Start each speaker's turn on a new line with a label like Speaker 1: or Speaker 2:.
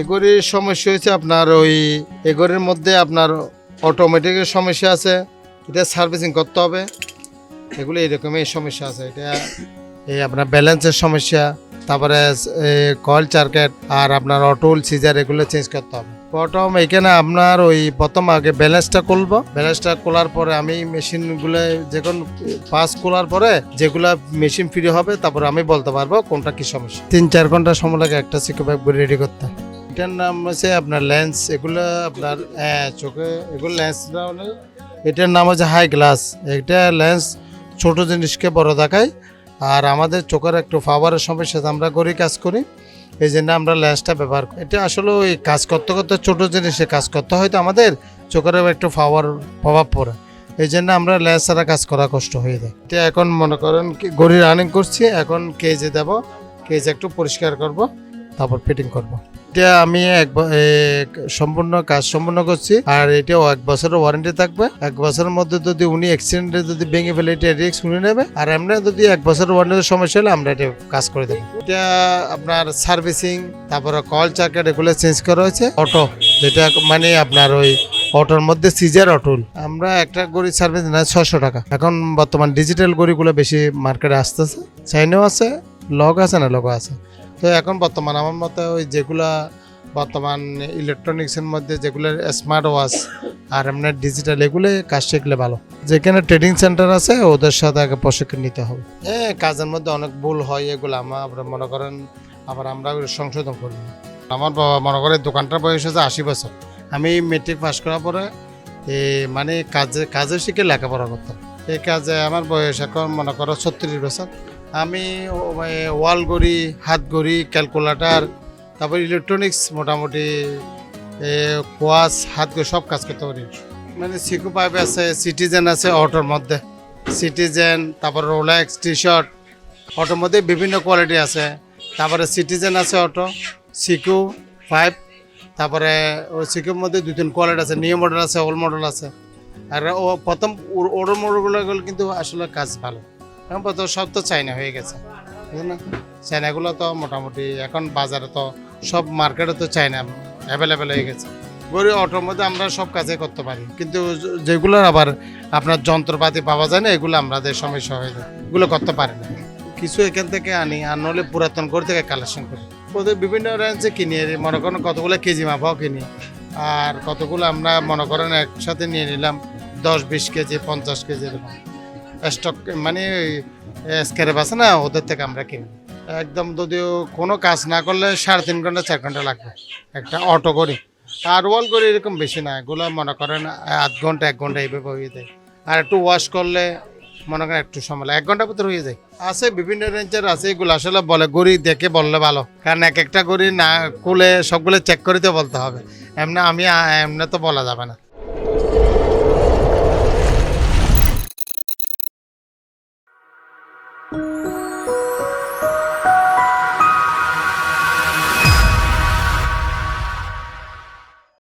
Speaker 1: এগুলির সমস্যা হয়েছে, আপনার ওই এগুলির মধ্যে আপনার অটোমেটিকের সমস্যা আছে, এটা সার্ভিসিং করতে হবে। এগুলো এরকমই সমস্যা আছে, এটা এই আপনার ব্যালেন্সের সমস্যা, তারপরে কয়েল চার্কেট আর আপনার অটোল সিজার এগুলো চেঞ্জ করতে হবে। প্রথম এখানে আপনার ওই প্রথম আগে ব্যালেন্সটা খুলবো। ব্যালেন্সটা খোলার পরে আমি মেশিনগুলো যখন পাস খোলার পরে যেগুলা মেশিন ফ্রি হবে, তারপরে আমি বলতে পারব কোনটা কি সমস্যা। তিন চার ঘণ্টা সময় লাগে একটা সিকো ব্যাগ রেডি করতে। এটার নাম হচ্ছে আপনার লেন্স এগুলো আপনার হ্যাঁ, চোখে এগুলো লেন্স এটার নাম হচ্ছে হাই গ্লাস এটা লেন্স ছোট জিনিসকে বড় দেখায়। আর আমাদের চোখের একটু পাওয়ারের সমস্যা আমরা করি কাজ করি। এই জন্য আমরা লেন্সটা ব্যবহার করি। এটা আসলে ওই কাজ করতে করতে ছোটো জিনিসে কাজ করতে হয়তো আমাদের চোখের একটু পাওয়ার প্রভাব পড়ে। এই জন্য আমরা লেন্স ছাড়া কাজ করা কষ্ট হয়ে যায়। এটা এখন মনে করেন গড়ি রানিং করছি এখন কেজে দেব। কেজ একটু পরিষ্কার করব। তারপর ফিটিং করব। এটা আমি এক সম্পূর্ণ কাজ সম্পূর্ণ করছি, আর এটাও এক বছরের ওয়ারেন্টি থাকবে। এক বছরের মধ্যে যদি উনি অ্যাক্সিডেন্টে যদি ভেঙে ফেলে, এটা রিস্ক উনি নেবে। আর এমনি যদি এক বছরের ওয়ারেন্টির সমস্যা হলে আমরা এটা কাজ করে দেবো। এটা আপনার সার্ভিসিং তারপরে কল চার্কেট এগুলো চেঞ্জ করা হয়েছে। অটো যেটা মানে আপনার ওই অটোর মধ্যে সিজার অটুল আমরা একটা গড়ি সার্ভিস না ছশো টাকা। এখন বর্তমান ডিজিটাল গড়িগুলো বেশি মার্কেটে আসতেছে। চাইনাও আছে লগ আছে না লগো আছে। তো এখন বর্তমান আমার মতে ওই যেগুলা বর্তমান ইলেকট্রনিক্সের মধ্যে যেগুলো স্মার্ট ওয়াচ আর এমনি ডিজিটাল এগুলো কাজ শিখলে ভালো। যেখানে ট্রেডিং সেন্টার আছে, ওদের সাথে আগে প্রশিক্ষণ নিতে হবে। হ্যাঁ কাজের মধ্যে অনেক ভুল হয় এগুলো আমার মনে করেন আবার আমরা সংশোধন করি আমার বাবা মনে করে দোকানটার বয়স হচ্ছে আশি বছর। আমি মেট্রিক পাস করার পরে মানে কাজে কাজে শিখে লেখাপড়া করতাম। এই কাজে আমার বয়স এখন মনে করো ছত্রিশ বছর। আমি ওয়াল গড়ি হাত গড়ি ক্যালকুলেটার, তারপর ইলেকট্রনিক্স মোটামুটি কোয়াস, হাত গড়ি সব কাজ করতে পারি। মানে সিকু পাইপ আছে, সিটিজেন আছে অটোর মধ্যে। সিটিজেন, তারপর রোলেক্স টি শার্ট অটোর মধ্যে বিভিন্ন কোয়ালিটি আছে। তারপরে সিটিজেন আছে অটো, সিকু পাইপ, তারপরে ওই সিকিউর মধ্যে দুই তিন কোয়ালিটি আছে, নিউ মডেল আছে, ওল্ড মডেল আছে। আর ও, প্রথম ওল্ড মডেলগুলো কিন্তু আসলে কাজ ভালো। এখন সব তো চাইনা হয়ে গেছে, বুঝলেন না? চাইনাগুলো তো মোটামুটি এখন বাজারে তো সব মার্কেটে তো চাইনা অ্যাভেলেবেল হয়ে গেছে। গড়ি অটোর মধ্যে আমরা সব কাজে করতে পারি, কিন্তু যেগুলো আবার আপনার যন্ত্রপাতি পাওয়া যায় না, এগুলো আমাদের সমস্যা হয়ে যায় এগুলো করতে পারে না। কিছু এখান থেকে আনি, আর নলে পুরাতন করে থেকে কালেকশন করি। বিভিন্ন রেঞ্জে কিনি মনে করেন কতগুলো কেজি মাপাও কিনি। আর কতগুলো আমরা মনে করেন একসাথে নিয়ে নিলাম, দশ বিশ কেজি, পঞ্চাশ কেজি, এরকম। স্টক মানে স্ক্যারেপ আছে না, ওদের থেকে আমরা কিনি। একদম যদিও কোনো কাজ না করলে সাড়ে তিন ঘণ্টা, চার ঘণ্টা লাগবে একটা অটো করি। আর ওয়াল করি এরকম বেশি না, এগুলো মনে করেন আধ ঘণ্টা, এক ঘণ্টা এইভাবে হয়ে যায়। আর একটু ওয়াশ করলে মনে করেন একটু সময় লাগে, এক ঘণ্টার ভিতরে হয়ে যায়। আছে বিভিন্ন রেঞ্জের আছে এগুলো আসলে বলে গড়ি দেখে বললে ভালো। কারণ এক একটা গড়ি না খুলে সবগুলো চেক করে তো বলতে হবে। এমনি আমি এমনি তো বলা যাবে না।